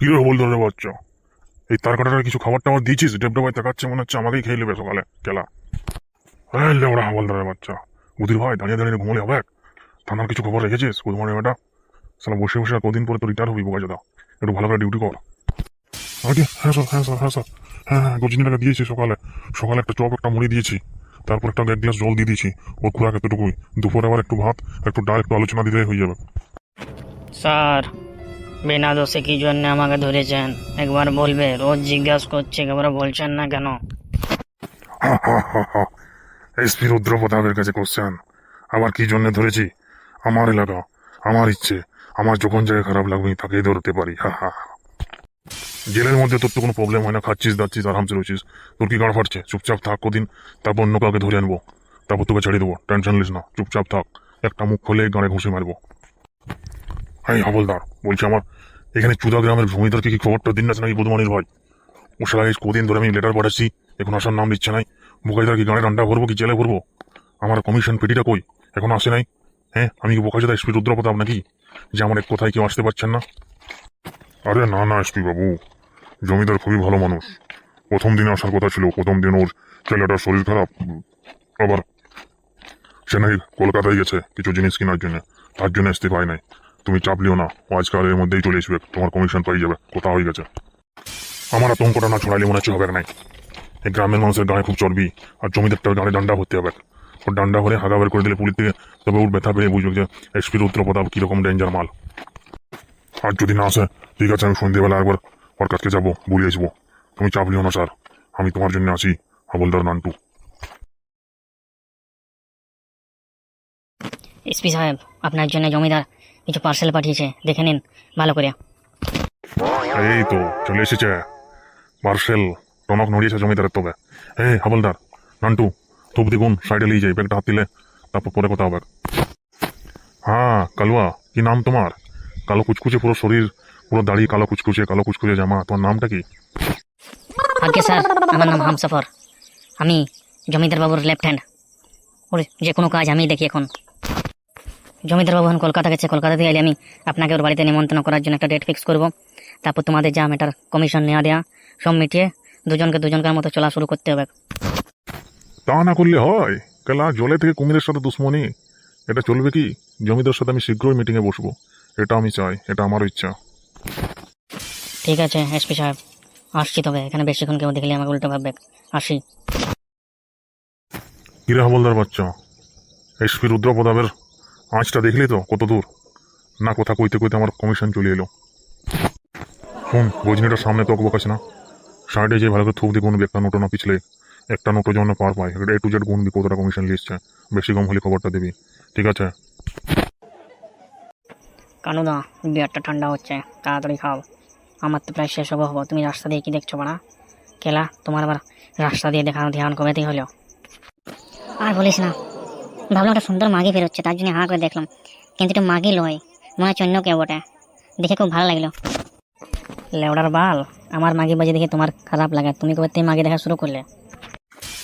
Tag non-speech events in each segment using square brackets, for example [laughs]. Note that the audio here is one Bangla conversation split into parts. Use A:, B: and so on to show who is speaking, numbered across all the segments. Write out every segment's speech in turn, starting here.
A: কি রে বলতো রে বাচ্চা এই তার কাটার কিছু খাবার টাবার দিয়েছিস? ডেবডে ভাই তাকাচ্ছে মনে হচ্ছে আমাকেই খেয়ে নেবে সকালে খেলা হ্যাঁ লেবড়া হাবলদারের বাচ্চা বুধির ভাই, দাঁড়িয়ে দাঁড়িয়ে ঘুমলে হবে? থানার কিছু খবর রেখেছিস? মর্নিং বেটা? সালা বসে বসে আর কদিন পরে তো রিটায়ার হবি বোকা দাদা একটু ভালো করে ডিউটি কর। হ্যাঁ স্যার হ্যাঁ স্যার হ্যাঁ স্যার হ্যাঁ হ্যাঁ গজিনী টাকা দিয়েছি সকালে। সকালে একটা চপ, একটা মুড়ি দিয়েছি। তারপর একটা এক গ্লাস জল দিয়ে দিয়েছি। ওর খুরাক এতটুকুই। দুপুরে আবার একটু ভাত, একটু ডাল, একটু আলোচনা দিলেই হয়ে যাবে।
B: স্যার বিনা দোষে কি জন্য আমাকে ধরেছেন? একবার বলবে, রোজ জিজ্ঞাসা করছে একবার বলছেন না কেন? [laughs]
A: এসপি রুদ্র প্রতাপের কাছে কোশ্চেন আবার কি জন্য ধরেছি? আমার এলাকা, আমার ইচ্ছে, আমার যখন জায়গায় খারাপ লাগবে আমি তাকেই ধরতে পারি, হা হা। জেলের মধ্যে তোর তো কোনো প্রবলেম হয় না, খাচ্ছিস, দাচ্ছিস আরামসে রয়েছিস তোর কি গাড় ফাটছে? চুপচাপ থাক, কদিন, তারপর অন্য কাউকে ধরে আনব। তারপর তোকে ছেড়ে দেবো। টেনশন নিস না, চুপচাপ থাক। একটা মুখ খুলে গাড়ে ঘুষে মারবো। এই হাবলদার, বলছি আমার, এখানে চুদা গ্রামের ভূমিদারকে কি খবরটা দিন না নাকি বুধমানির ভাই ও সারা এই কদিন ধরে আমি লেটার পাঠাচ্ছি, এখন আসার নাম দিচ্ছে নাই, বোকাইদার কি গানের ডান্ডা ভরবো কি জেলে ভরবো? আমার কমিশন পেটিটা কই? এখন আসে নাই হ্যাঁ আমি কি বোকাইদার এসপি রুদ্রপ্রতাপ নাকি? যে আমার এক কোথায় কেউ আসতে পারছেন না? আরে না না এসপি বাবু, জমিদার খুবই ভালো মানুষ। প্রথম দিনে আসার কথা ছিল, প্রথম দিন ওর ছেলেটার শরীর খারাপ। আবার সে নাকি কলকাতায় গেছে, কিছু জিনিস কেনার জন্য, তার জন্য আসতে পাই নাই। তুমি চাপ লিও না। ও আজকাল এর মধ্যেই চলে আসবে তোমার কমিশন পাই যাবে। কোথা হয়ে গেছে? আমার আতঙ্কটা না ছড়াইলে মনে হচ্ছে হবে নাই। এই গ্রামের মানুষের গায়ে খুব চর্বি। আর জমিদারটার গায়ে ডান্ডা ভরতে হবে। ওর ডান্ডা ভরে হাগা বের করে দিলে পুলিশ থেকে তবে ওর ব্যথা পেয়ে বুঝবে যে এসপি রুদ্র প্রতাপ কীরকম ডেঞ্জার মাল। আর যদি না আসে, ঠিক আছে, আমি সন্ধ্যেবেলা একবার ওর কাছকে যাব বলে আসব। তুমি চাপ লিও না, স্যার। আমি তোমার জন্য আছি, হাবলদার নান্টু।
B: এসপি সাহেব, আপনার জন্য জমিদার কিছু পার্সেল পাঠিয়েছে দেখে নিন ভালো করে
A: এই তো চলে এসেছে। পার্সেল টনক নড়িয়েছে জমিদারের তবে এই হাবলদার নান্টু তুপ দেখুন সাইডে নিয়ে যাই ব্যাগটা হাত দিলে তারপর পরে কথা হবে হ্যাঁ কালুয়া কি নাম তোমার? কালো কুচকুচে পুরো শরীর পুরো দাড়ি কালো কুচকুচে কালো কুচকুচে জামা তোমার নামটা কি?
B: আগে স্যার আমার নাম হামসফর। আমি জমিদার বাবুর লেফট হ্যান্ড ওর যে কোনো কাজ আমি দেখি এখন। জমিদার বাবু এখন কলকাতা গেছে কলকাতা থেকে এলে আমি আপনাকে ওর বাড়িতে নিমন্ত্রণ করার জন্য একটা ডেট ফিক্স করব। তারপর তোমাদের যা মেটার কমিশন নেওয়া দেওয়া সব মিটিয়ে দুজনকে দুজনকার মতো চলা শুরু করতে হবে।
A: তা না করলে হয়। কেলা জলে থেকে কুমিরের সাথে দুশ্মনী। এটা চলবে কি? জমিদার সাথে আমি শীঘ্রই মিটিংয়ে বসবো। এটা আমি চাই এটা আমারও ইচ্ছা।
B: ঠিক আছে এসপি সাহেব। আসছি তবে এখানে বেশিক্ষণ কেউ দেখলে আমাকে উল্টো ভাববে। আসি।
A: হিরে হাবলদার বাচ্চা? এসপি রুদ্র প্রতাপের আঁচটা দেখলি তো কত দূর? না, কথা কইতে কইতে আমার কমিশন চলে এলো। শুন গজনিটার সামনে তো বকাছে না। সাইডে যে ভালো করে থুপ দিয়ে গুনবি একটা নোটো না পিছলে, একটা নোটো যেন পার পায়। এটা এ টু জেড গুনবি কতটা কমিশন লিখছে বেশি কম হলে খবরটা দিবি। ঠিক আছে?
B: কানুদা, বিয়ারটা ঠান্ডা হচ্ছে। তাড়াতাড়ি খাও। আমার তো প্রায় শেষ হব হব। তুমি রাস্তা দিয়ে কি দেখছ বাড়া? কেলা, তোমার আবার রাস্তা দিয়ে দেখানো ধ্যান কবেতেই হলো।
C: আর বলিস না। ভাবলাম একটা সুন্দর মাগি বেরোচ্ছে, তার জন্য হাঁ করে দেখলাম। কিন্তু এটা মাগি লয়, মনে হচ্ছে অন্য কেউ ওটা দেখে খুব ভালো লাগল।
B: লেওড়ার বাল, আমার মাগি বাজে দেখে তোমার খারাপ লাগে, তুমি কবে থেকে মাগি দেখা শুরু করলে?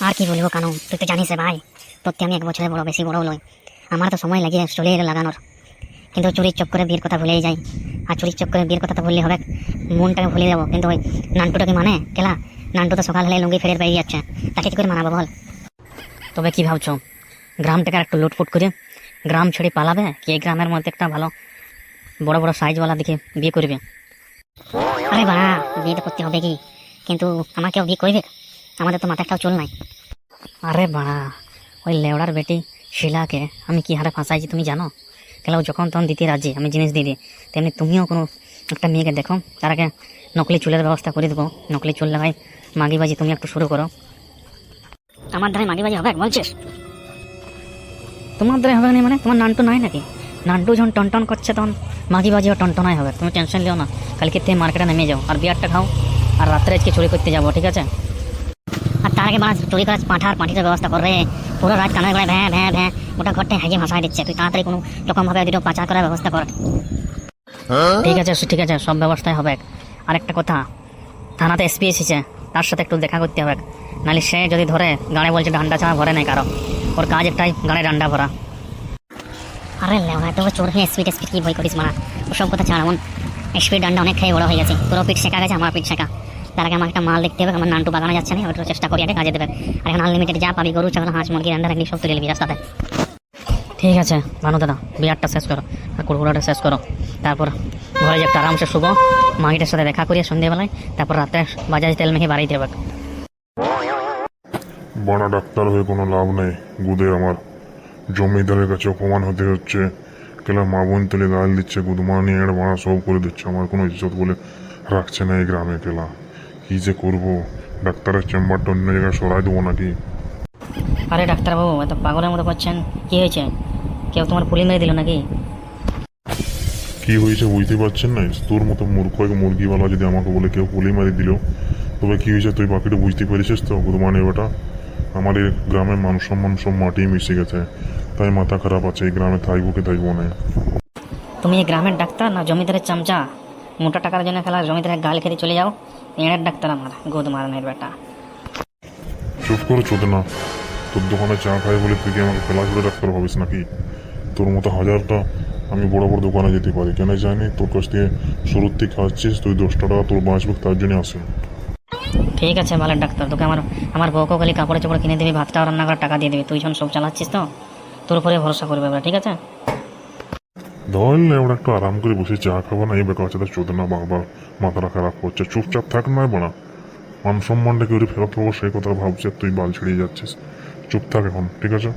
C: আর কি বলব কানু, তুই তো জানিস ভাই তোর আমি এক বছরে বড়, বেশি বড় নয় আমার তো সময় লাগে চলে এলো লাগানোর। কিন্তু চুরির চক্করে বিয়ের কথা ভুলেই যাই। আর চুরির চক্করে বিয়ের কথা তো ভুললে হবে। মনটাকে ভুলে যাব। কিন্তু ওই নান্টুটাকে মানে কেলা? নান্টু তো সকাল হলে লুঙ্গি ফেরে বেরিয়ে যাচ্ছে। তাকে কি করে মানাবো বল।
B: তবে কি ভাবছ? গ্রামটাকে একটু লুটফুট করে গ্রাম ছেড়ে পালাবে, কি এই গ্রামের মধ্যে একটা ভালো বড় বড় সাইজওয়ালা দেখে বিয়ে করবে?
C: আরে বাড়া বিয়ে করতে হবে কি? কিন্তু আমাকেও বিয়ে করবে? আমাদের তো মাথাটাও চল নাই।
B: আরে বাড়া, ওই লেওড়ার বেটি শিলাকে আমি কি হারে ফাঁসাইছি তুমি জানো? কেলা ও যখন তখন দিতে রাজি, আমি জিনিস দিয়ে দিই। তেমনি তুমিও কোনো একটা মেয়েকে দেখো, তার আগে নকলি চুলের ব্যবস্থা করে দেবো। নকলি চুল লাগাই মাগিবাজি তুমি একটু শুরু করো।
C: আমার ধারে মাগি বাজি হবে বলছিস?
B: তোমার দ্বারা হবে না মানে? তোমার নানটু নাই নাকি? নান্টু যখন টনটন করছে তখন মাগিবাজিও টনটনাই হবে। তুমি টেনশন লিও না। কালকে থেকে মার্কেটে নেমে যাও। আর বিয়ারটা খাও। আর রাত্রে আজকে চুরি করতে যাব ঠিক আছে?
C: আর তার আগে বাড়া চুরি করা পাঁঠা আর পাঁঠিটার ব্যবস্থা করে পুরো রাত কানের গলায় ভ্যাঁ ভ্যাঁ ভ্যাঁ ওটা ঘরটা হেগে ভাসায় দিচ্ছে। তুই তাড়াতাড়ি কোনো রকমভাবে দুটো পাচার করার ব্যবস্থা কর।
B: ঠিক আছে ঠিক আছে সব ব্যবস্থাই হবে। আর একটা কথা থানাতে এসপি এসেছে। তার সাথে একটু দেখা করতে হবে। নাহলে সে যদি ধরে গাড়ে বলছে ডান্ডা ছাড়া ভরে নাই কারও। ওর কাজ একটাই গাড়ে ডান্ডা ভরা
C: আরে লেওয়া তো চোর হয়ে স্পিড স্পিড কি বই করিস মারা ওসব কথা ছাড়া এমন স্পিড ডান্ডা অনেক খেয়ে বড় হয়ে গেছে তোরও পিঠ শেখা গেছে আমার পিঠ শেখা তার আগে আমার একটা মাল দেখতে হবে আমার নানটু বাগানো যাচ্ছে না ওটা চেষ্টা করি আগে কাজে দেবে আর এখন আনলিমিটেড যা পাবি গরু ছাগল হাঁস মুরগি রান্না রাখলি সব তুলে নিবি রাস্তাতে
B: ঠিক আছে ভানু দাদা বিয়ারটা শেষ করো আর কুড়কুড়াটা শেষ করো তারপর ঘরে যে একটা আরামসে শুভ মাহিটার সাথে দেখা করিয়ে সন্ধ্যেবেলায় তারপর রাতে বাজাজ তেল মেখে বাড়িতে যাবে
A: বানা ডাক্তার হয়ে কোনো লাভ নেই। গুদে আমার। জমিদারের কাছে অপমান হতে হচ্ছে। কেলা মা বোন তেলে গাল দিচ্ছে গুদমা নিয়ে বাড়া সব করে দিচ্ছে। আমার কোনো ইজ্জত বলে রাখছে না এই গ্রামে কেলা। কি যে করব? ডাক্তারের চেম্বারটা অন্য জায়গায় সরাই দেবো নাকি?
B: আরে ডাক্তারবাবু এত পাগলের মতো করছেন। কি হয়েছে? কেউ তোমার পুলি মেরে দিল নাকি?
A: কি হয়েছে বুঝতে পারছেন না? তোর মতো মূর্খ এক মুরগিওয়ালা যদি আমাকে বলে কেউ পুলি মারি দিল তবে কি হয়েছে? তুই বাকিটা বুঝতে পেরেছিস তো? গুদমানি বেটা এই গ্রামের মানুষ সম্মান সব মাটি মিশে গেছে। তাই মাথা খারাপ আছে এই গ্রামে থাকব কি থাকব না
B: তুমি এই গ্রামের ডাক্তার না জমিদারের চামচা? মোটা টাকার জন্য খেলা জমিদারের গাল খেতে চলে যাও। এঁড়ের ডাক্তার আমার গোদ মারানের বেটা।
A: চুপ করো চোদ না। তোর দোকানে চা খাই বলে তুই কি আমাকে ফেলা করে ডাক্তার ভাবিস নাকি? তোর মতো হাজারটা আমি বড় বড় দোকানে যেতে পারি। কেন জানি তোর কাছ থেকে শুরুর থেকে খাচ্ছিস তুই দশটা টাকা তোর বাঁচবে তার জন্য আসে।
B: ঠিক আছে ভালো ডাক্তার, তোকে আমার আমার বউকে খালি কাপড় চোপড় কিনে দিবি, ভাতটা রান্না করার টাকা দিয়ে দিবি, তুই যখন সব চালাচ্ছিস তো, তোর উপরে ভরসা করবে এবার, ঠিক আছে?
A: ধরলে ওরা একটু আরাম করে বসে চা খাব না, এই বেকার বাচ্চাদের চোদ না বাবা মাথাটা খারাপ করছে, চুপচাপ থাক না বোনা মান সম্মানটা কেউ ফেরত পাবো, সেই কথা ভাবছে, তুই বাল ছিড়িয়ে যাচ্ছিস। চুপ থাক এখন, ঠিক আছে?